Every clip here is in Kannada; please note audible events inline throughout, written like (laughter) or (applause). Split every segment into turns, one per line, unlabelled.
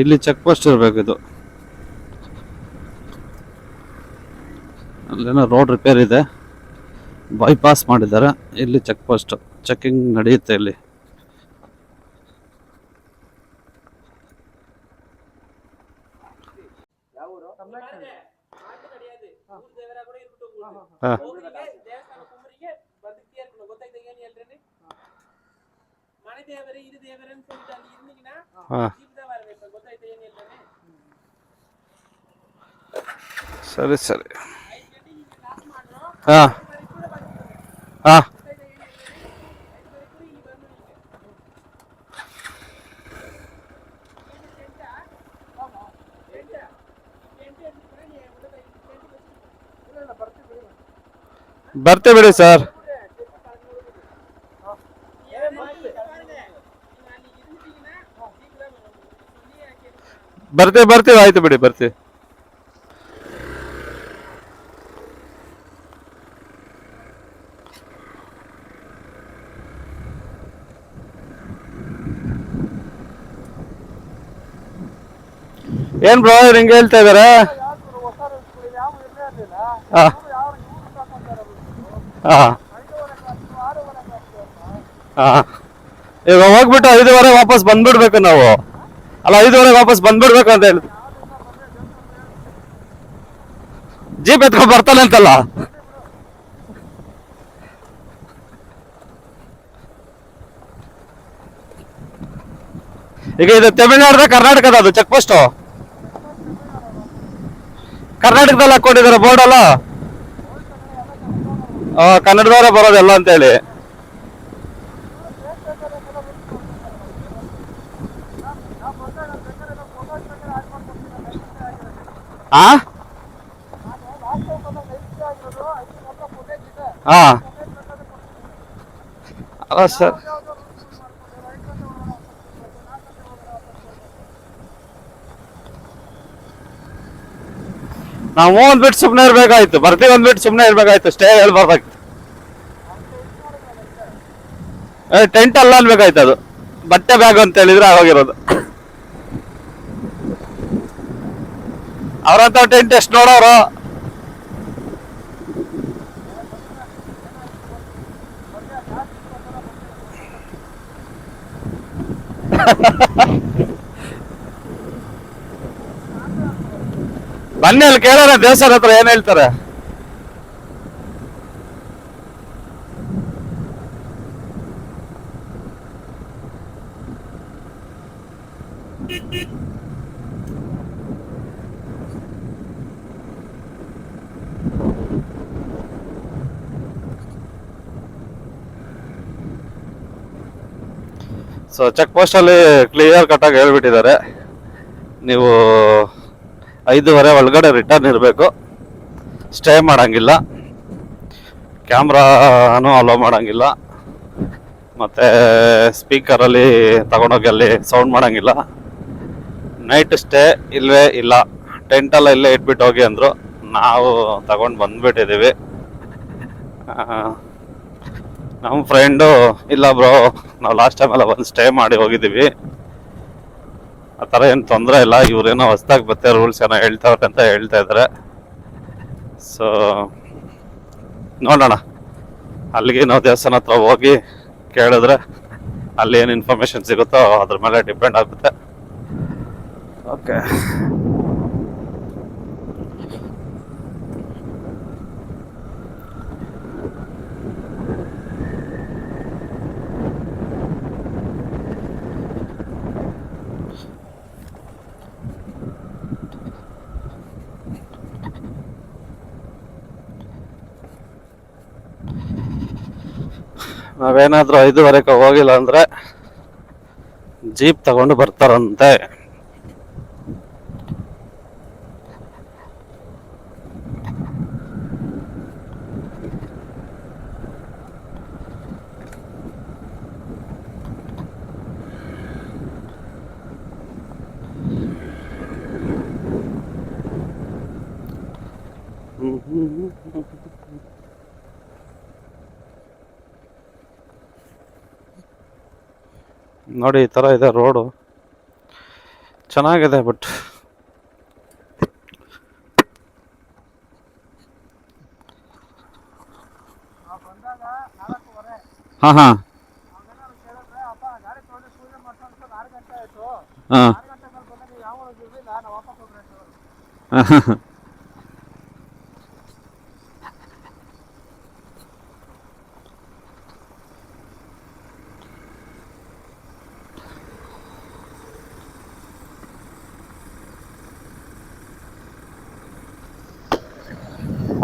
ಇಲ್ಲಿ ಚೆಕ್ ಪೋಸ್ಟ್ ಇರಬೇಕು ಇದು. ಅಲ್ಲೇನೋ ರೋಡ್ ರಿಪೇರ್ ಇದೆ. ಬೈಪಾಸ್ ಮಾಡಿದ್ದಾರೆ. ಇಲ್ಲಿ ಚೆಕ್ ಪೋಸ್ಟ್ ಚೆಕಿಂಗ್ ನಡೆಯುತ್ತೆ ಇಲ್ಲಿ. ಹಾ. ಸರಿ ಸರಿ ಹಾ ಹಾ ಬರ್ತೀವಿ ಬಿಡಿ ಸರ್ ಬರ್ತೀವಿ ಬರ್ತೀವಿ ಆಯ್ತು ಬಿಡಿ ಬರ್ತೀವಿ ಏನ್ ಬ್ರೋ ಹಿಂಗೆ ಹೇಳ್ತಾ ಇದಾರೆ? ಈಗ ಹೋಗ್ಬಿಟ್ಟು ಐದುವರೆ ವಾಪಸ್ ಬಂದ್ಬಿಡ್ಬೇಕು ನಾವು. ಅಲ್ಲ, ಐದುವರೆ ವಾಪಸ್ ಬಂದ್ಬಿಡ್ಬೇಕು ಅಂತ ಹೇಳಿ. ಜೀಪ್ ಎತ್ಕೊಂಡ್ ಬರ್ತಾನೆ ಅಂತಲ್ಲ? ಈಗ ಇದು ತಮಿಳ್ನಾಡ್ದ ಕರ್ನಾಟಕದ ಅದು ಚೆಕ್ ಪೋಸ್ಟ್ ಕರ್ನಾಟಕದಲ್ಲಿ ಹಾಕೊಂಡಿದಾರೆ ಬೋರ್ಡ್ ಅಲ್ಲ? ಕನ್ನಡದವರ ಬರೋದೆಲ್ಲ ಅಂತ ಹೇಳಿ ಆ? ಹಾ ಸರ್. ನಾವು ಒಂದ್ಬಿಟ್ಟು ಸುಮ್ಮನೆ ಇರ್ಬೇಕಾಯ್ತು. ಬರ್ತೀವಿ ಒಂದ್ಬಿಟ್ಟು ಸುಮ್ಮನೆ ಇರ್ಬೇಕಾಯ್ತು. ಸ್ಟೇ ಹೇಳ್ಬಾರ್ದಾಗಿತ್ತು ಟೆಂಟ್ ಅಲ್ಲ ಅನ್ಬೇಕಾಯ್ತು ಅದು. ಬಟ್ಟೆ ಬ್ಯಾಗ್ ಅಂತ ಹೇಳಿದ್ರೆ ಆಗೋಗಿರೋದು. ಅವ್ರಂತ ಟೆಂಟ್ ಎಷ್ಟು ನೋಡೋರು? (laughs) ಬನ್ನಿ ಅಲ್ಲಿ ಕೇಳೋಣ ದೇವಸ್ಥಾನ ಹತ್ರ ಏನ್ ಹೇಳ್ತಾರೆ? ಸೊ ಚೆಕ್ ಪೋಸ್ಟ್ ಅಲ್ಲಿ ಕ್ಲಿಯರ್ ಕಟ್ ಆಗಿ ಹೇಳ್ಬಿಟ್ಟಿದ್ದಾರೆ. ನೀವು ಐದೂವರೆ ಒಳಗಡೆ ರಿಟರ್ನ್ ಇರಬೇಕು. ಸ್ಟೇ ಮಾಡೋಂಗಿಲ್ಲ. ಕ್ಯಾಮ್ರಾನು ಅಲೋ ಮಾಡೋಂಗಿಲ್ಲ. ಮತ್ತು ಸ್ಪೀಕರಲ್ಲಿ ತಗೊಂಡೋಗಿ ಅಲ್ಲಿ ಸೌಂಡ್ ಮಾಡೋಂಗಿಲ್ಲ. ನೈಟ್ ಸ್ಟೇ ಇಲ್ಲವೇ ಇಲ್ಲ. ಟೆಂಟೆಲ್ಲ ಇಲ್ಲೇ ಇಟ್ಬಿಟ್ಟು ಹೋಗಿ ಅಂದರು. ನಾವು ತಗೊಂಡು ಬಂದುಬಿಟ್ಟಿದ್ದೀವಿ ನಮ್ಮ ಫ್ರೆಂಡು ಇಲ್ಲ ಬ್ರೋ ನಾವು ಲಾಸ್ಟ್ ಟೈಮೆಲ್ಲ ಬಂದು ಸ್ಟೇ ಮಾಡಿ ಹೋಗಿದ್ದೀವಿ ಆ ಥರ ಏನು ತೊಂದರೆ ಇಲ್ಲ. ಇವ್ರೇನೋ ಹೊಸ್ದಾಗಿ ಮತ್ತೆ ರೂಲ್ಸ್ ಏನೋ ಹೇಳ್ತಾವ್ರೆ ಅಂತ ಹೇಳ್ತಾ ಇದ್ದಾರೆ ಸೊ ನೋಡೋಣ. ಅಲ್ಲಿಗೆ ನಾವು ದೇವಸ್ಥಾನ ಹತ್ರ ಹೋಗಿ ಕೇಳಿದ್ರೆ ಅಲ್ಲಿ ಏನು ಇನ್ಫಾರ್ಮೇಶನ್ ಸಿಗುತ್ತೋ ಅದ್ರ ಮೇಲೆ ಡಿಪೆಂಡ್ ಆಗುತ್ತೆ. ಓಕೆ ನಾವೇನಾದ್ರೂ ಐದುವರೆಗೆ ಹೋಗಿಲ್ಲ ಅಂದ್ರೆ ಜೀಪ್ ತಗೊಂಡು ಬರ್ತಾರಂತೆ. ನೋಡಿ ಈ ಥರ ಇದೆ ರೋಡು. ಚೆನ್ನಾಗಿದೆ ಬಟ್ ಹಾಂ ಹಾಂ.
ಹಾಂ ಕೇಳಿದ್ರೆ ಅಪ್ಪ ಗಾಡಿ ತೊಗೊಂಡು ಪೂಜೆ ಮಾಡ್ಕೊಂಡು ಆರು ಗಂಟೆ ಆಯಿತು
ಹಾಂ
ಆರು ಗಂಟೆ ಮೇಲೆ ಬಂದಾಗ ನೀವು ಯಾವ ಊರಿಗೆ ಇರಲಿಲ್ಲ ನಾವು ವಾಪಸ್ ಹೋಗ್ರಿ ಅಂತ ಹೇಳೋರು.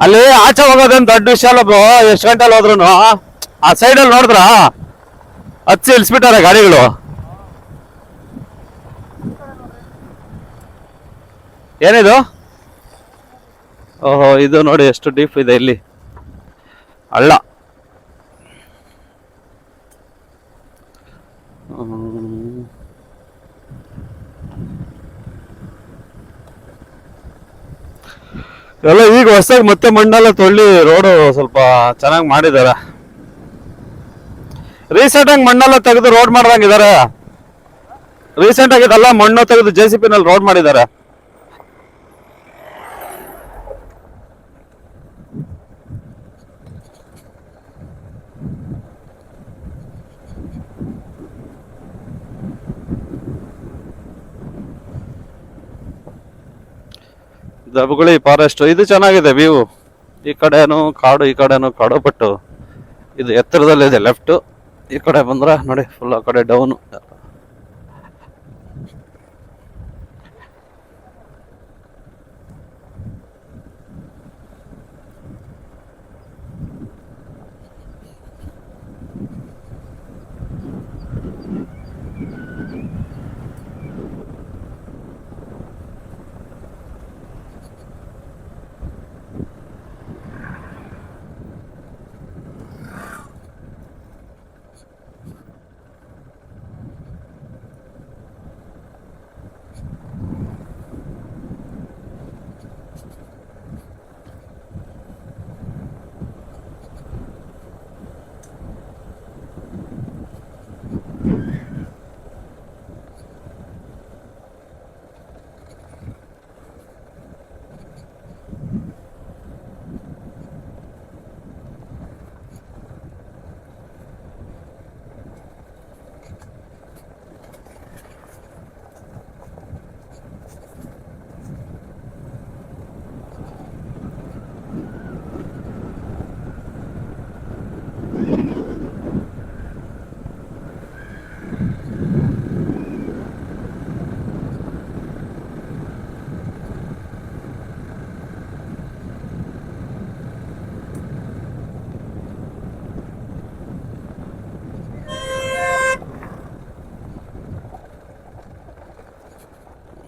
ಅಲ್ಲಿ ಆಚೆ ಹೋಗೋದೇನು ದೊಡ್ಡ ವಿಷಯ ಅಲ್ಲ ಬ್ರೋ, ಎಷ್ಟು ಗಂಟೆಲಿ ಹೋದ್ರು ಆ ಸೈಡಲ್ಲಿ ನೋಡಿದ್ರ? ಹಚ್ಚಿ ಇಳಿಸ್ಬಿಟ್ಟಾರೆ ಗಾಡಿಗಳು. ಏನಿದು? ಓಹೋ, ಇದು ನೋಡಿ ಎಷ್ಟು ಡೀಪ್ ಇದೆ ಇಲ್ಲಿ. ಹಳ್ಳ ಎಲ್ಲ ಈಗ ಹೊಸದಾಗಿ ಮತ್ತೆ ಮಣ್ಣೆಲ್ಲ ತೊಳ್ಳಿ ರೋಡು ಸ್ವಲ್ಪ ಚೆನ್ನಾಗಿ ಮಾಡಿದ್ದಾರೆ ರೀಸೆಂಟ್ ಆಗಿ ಮಣ್ಣೆಲ್ಲ ತೆಗೆದು ರೋಡ್ ಮಾಡ್ದಂಗಿದ್ದಾರೆ ರೀಸೆಂಟ್ ಆಗಿ ಇದೆಲ್ಲ ಮಣ್ಣು ತೆಗೆದು ಜೆ ಸಿ ನಲ್ಲಿ ರೋಡ್ ಮಾಡಿದ್ದಾರೆ ದಬ್ಬಗುಳಿ ಫಾರೆಸ್ಟ್ ಇದು ಚೆನ್ನಾಗಿದೆ ವ್ಯೂ ಈ ಕಡೆನೂ ಕಾಡು, ಈ ಕಡೆನೂ ಕಾಡು ಬಟ್ ಇದು ಎತ್ತರದಲ್ಲಿದೆ ಲೆಫ್ಟ್ ಈ ಕಡೆ ಬಂದ್ರೆ ನೋಡಿ ಫುಲ್ ಆ ಕಡೆ ಡೌನು Yeah. (laughs)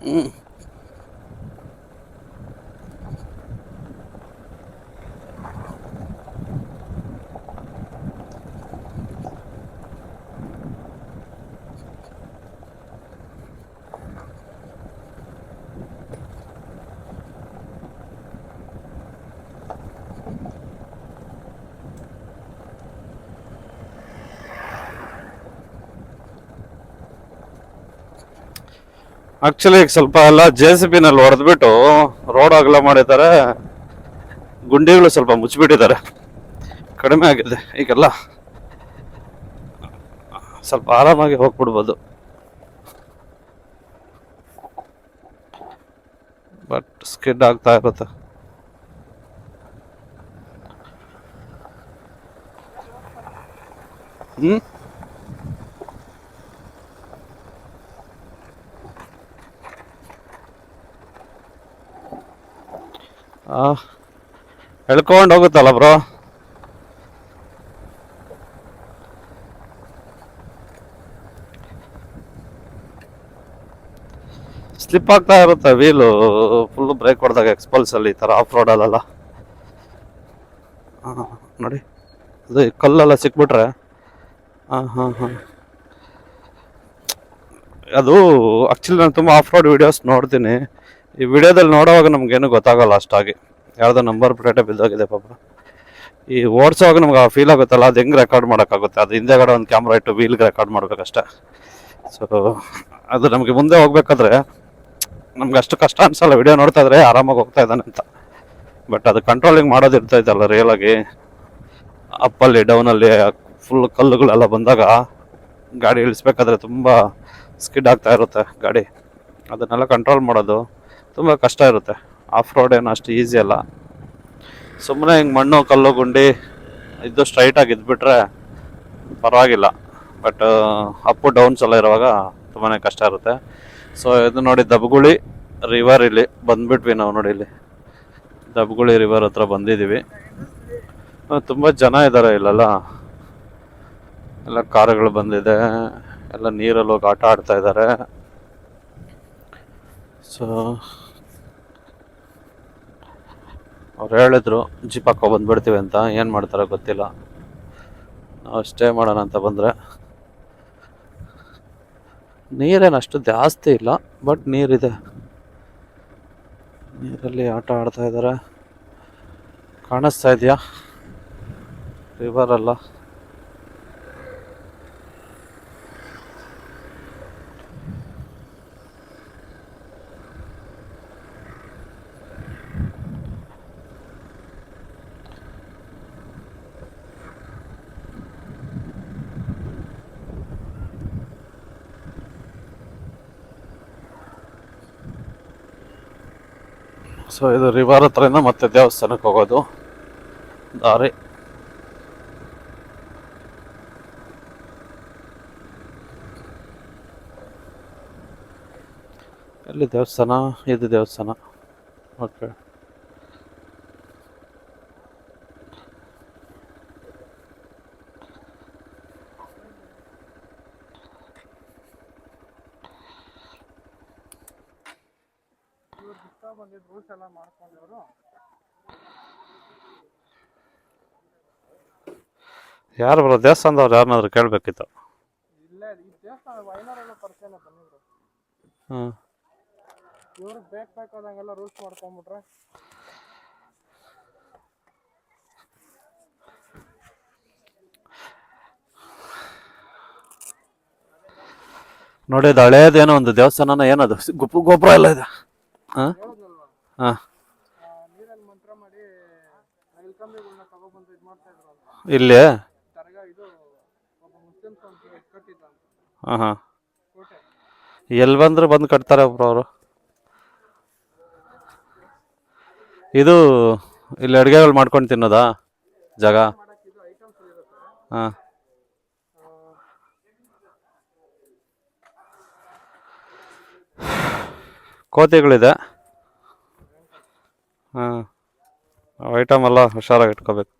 Mm. ಆಕ್ಚುಲಿ ಈಗ ಸ್ವಲ್ಪ ಎಲ್ಲ ಜೆ ಸಿ ಬಿ ನಲ್ಲಿ ಹೊಡೆದ್ಬಿಟ್ಟು ರೋಡ್ ಅಗಲ ಮಾಡಿದ್ದಾರೆ. ಗುಂಡಿಗಳು ಸ್ವಲ್ಪ ಮುಚ್ಚಿಬಿಟ್ಟಿದ್ದಾರೆ. ಕಡಿಮೆ ಆಗಿದೆ. ಈಗೆಲ್ಲ ಸ್ವಲ್ಪ ಆರಾಮಾಗಿ ಹೋಗ್ಬಿಡ್ಬೋದು. ಬಟ್ ಸ್ಕಿಡ್ ಆಗ್ತಾ ಇರುತ್ತೆ. ಹ್ಮ್? ಎಳ್ಕೊಂಡು ಹೋಗುತ್ತಲ್ಲ ಬ್ರೋ? ಸ್ಲಿಪ್ ಆಗ್ತಾ ಇರುತ್ತೆ ವೀಲು ಫುಲ್ಲು ಬ್ರೇಕ್ ಹೊಡೆದಾಗ ಎಕ್ಸ್ಪಲ್ಸ್ ಅಲ್ಲಿ ಈ ಥರ ಆಫ್ ರೋಡಲ್ಲೆಲ್ಲ ಹಾಂ ನೋಡಿ. ಅದು ಕಲ್ಲೆಲ್ಲ ಸಿಕ್ಬಿಟ್ರೆ. ಹಾಂ ಹಾಂ ಹಾಂ. ಅದು ಆ್ಯಕ್ಚುಲಿ ನಾನು ತುಂಬ ಆಫ್ ರೋಡ್ ವಿಡಿಯೋಸ್ ನೋಡ್ತೀನಿ. ಈ ವಿಡಿಯೋದಲ್ಲಿ ನೋಡೋವಾಗ ನಮಗೇನು ಗೊತ್ತಾಗಲ್ಲ ಅಷ್ಟಾಗಿ. ಯಾವುದೋ ನಂಬರ್ ಪ್ಲೇಟೇ ಬಿದ್ದೋಗಿದೆ ಪಾಪ. ಈ ಓಡಿಸೋವಾಗ ನಮ್ಗೆ ಫೀಲ್ ಆಗುತ್ತಲ್ಲ, ಅದು ಹೆಂಗೆ ರೆಕಾರ್ಡ್ ಮಾಡೋಕ್ಕಾಗುತ್ತೆ? ಅದು ಹಿಂದೆಗಡೆ ಒಂದು ಕ್ಯಾಮ್ರಾ ಇಟ್ಟು ವೀಲ್ಗೆ ರೆಕಾರ್ಡ್ ಮಾಡ್ಬೇಕಷ್ಟೆ. ಸೊ ಅದು ನಮಗೆ ಮುಂದೆ ಹೋಗ್ಬೇಕಾದ್ರೆ ನಮ್ಗೆ ಅಷ್ಟು ಕಷ್ಟ ಅನ್ಸಲ್ಲ, ವಿಡಿಯೋ ನೋಡ್ತಾ ಇದ್ರೆ ಆರಾಮಾಗಿ ಹೋಗ್ತಾ ಇದ್ದಾನೆ ಅಂತ. ಬಟ್ ಅದು ಕಂಟ್ರೋಲಿಂಗ್ ಮಾಡೋದು ಇರ್ತೈತಲ್ಲ ರಿಯಲ್ ಆಗಿ. ಅಪ್ಪಲ್ಲಿ ಡೌನಲ್ಲಿ ಫುಲ್ ಕಲ್ಲುಗಳೆಲ್ಲ ಬಂದಾಗ ಗಾಡಿ ಇಳಿಸ್ಬೇಕಾದ್ರೆ ತುಂಬ ಸ್ಕಿಡ್ ಆಗ್ತಾ ಇರುತ್ತೆ ಗಾಡಿ. ಅದನ್ನೆಲ್ಲ ಕಂಟ್ರೋಲ್ ಮಾಡೋದು. ತುಂಬ ಕಷ್ಟ ಇರುತ್ತೆ. ಆಫ್ ರೋಡ್ ಏನು ಅಷ್ಟು ಈಸಿ ಅಲ್ಲ. ಸುಮ್ಮನೆ ಹಿಂಗೆ ಮಣ್ಣು ಕಲ್ಲು ಗುಂಡಿ ಇದು ಸ್ಟ್ರೈಟಾಗಿ ಇದ್ಬಿಟ್ರೆ ಪರವಾಗಿಲ್ಲ. ಬಟ್ ಅಪ್ ಡೌನ್ಸ್ ಎಲ್ಲ ಇರುವಾಗ ತುಂಬಾ ಕಷ್ಟ ಇರುತ್ತೆ. ಸೊ ಇದು ನೋಡಿ ದಬ್ಗುಳಿ ರಿವರ್ ಇಲ್ಲಿ ಬಂದ್ಬಿಟ್ವಿ ನಾವು ನೋಡಿ ಇಲ್ಲಿ. ದಬ್ಗುಳಿ ರಿವರ್ ಹತ್ರ ಬಂದಿದ್ದೀವಿ ತುಂಬ ಜನ ಇದ್ದಾರೆ ಇಲ್ಲೆಲ್ಲ. ಎಲ್ಲ ಕಾರುಗಳು ಬಂದಿದೆ. ಎಲ್ಲ ನೀರಲ್ಲಿ ಹೋಗಿ ಆಟ ಆಡ್ತಾ ಇದ್ದಾರೆ ಸೊ ಅವ್ರು ಹೇಳಿದ್ರು, ಜಿಪ್ ಹಾಕೋ, ಬಂದ್ಬಿಡ್ತೀವಿ ಅಂತ. ಏನು ಮಾಡ್ತಾರೋ ಗೊತ್ತಿಲ್ಲ. ನಾವು ಸ್ಟೇ ಮಾಡೋಣ ಅಂತ ಬಂದರೆ, ನೀರೇನು ಅಷ್ಟು ಜಾಸ್ತಿ ಇಲ್ಲ, ಬಟ್ ನೀರಿದೆ. ನೀರಲ್ಲಿ ಆಟ ಆಡ್ತಾ ಇದ್ದಾರೆ ಕಾಣಿಸ್ತಾ ಇದೆಯಾ? ರಿವರ್ ಅಲ್ಲ ಸೊ ಇದು ರಿವರ್ ಹತ್ರದಿಂದ ಮತ್ತೆ ದೇವಸ್ಥಾನಕ್ಕೆ ಹೋಗೋದು. ದಾರಿ. ಎಲ್ಲಿ ದೇವಸ್ಥಾನ? ಇದು ದೇವಸ್ಥಾನ. ಓಕೆ
ಬಂದಿದ್ದು ರೂಲ್ಸ್ ಎಲ್ಲ ಮಾಡ್ಕೊಂಡವರು.
ಯಾರು ಬರೋ ದೇವಸ್ಥಾನದವ್ರು ಯಾರನ್ನಾದ್ರೂ ಕೇಳಬೇಕಿತ್ತು?
ಇಲ್ಲ ಈ ದೇವಸ್ಥಾನ ವೈನರೆಲ್ಲ ಪರಿಚಯ ಬಂದಿದ್ರು.
ಹ್ಞೂ
ಇವ್ರಿಗೆ ಬೇಕು ಬೇಕಾದಂಗೆಲ್ಲ ರೂಲ್ಸ್ ಮಾಡ್ಕೊಂಬಿಟ್ರೆ.
ನೋಡಿ ಅದು ಹಳೇದೇನೋ ಒಂದು ದೇವಸ್ಥಾನನ ಏನದು? ಗುಪ್ಪು ಗೋಪುರ ಎಲ್ಲ ಇದೆ. ಹಾಂ? ಹಾಂ. ಇಲ್ಲಿ? ಹಾಂ ಹಾಂ. ಎಲ್ಲಿ ಬಂದ್ರೆ ಬಂದು ಕಟ್ತಾರೆ ಒಬ್ರು ಅವರು. ಇದು ಇಲ್ಲಿ ಅಡುಗೆಗಳು ಮಾಡ್ಕೊಂಡು ತಿನ್ನೋದಾ? ಜಾಗ? ಹಾಂ. ಕೋತಿಗಳಿದೆ. ಐಟಮ್ ಎಲ್ಲ ಹುಷಾರಾಗಿ ಇಟ್ಕೋಬೇಕು.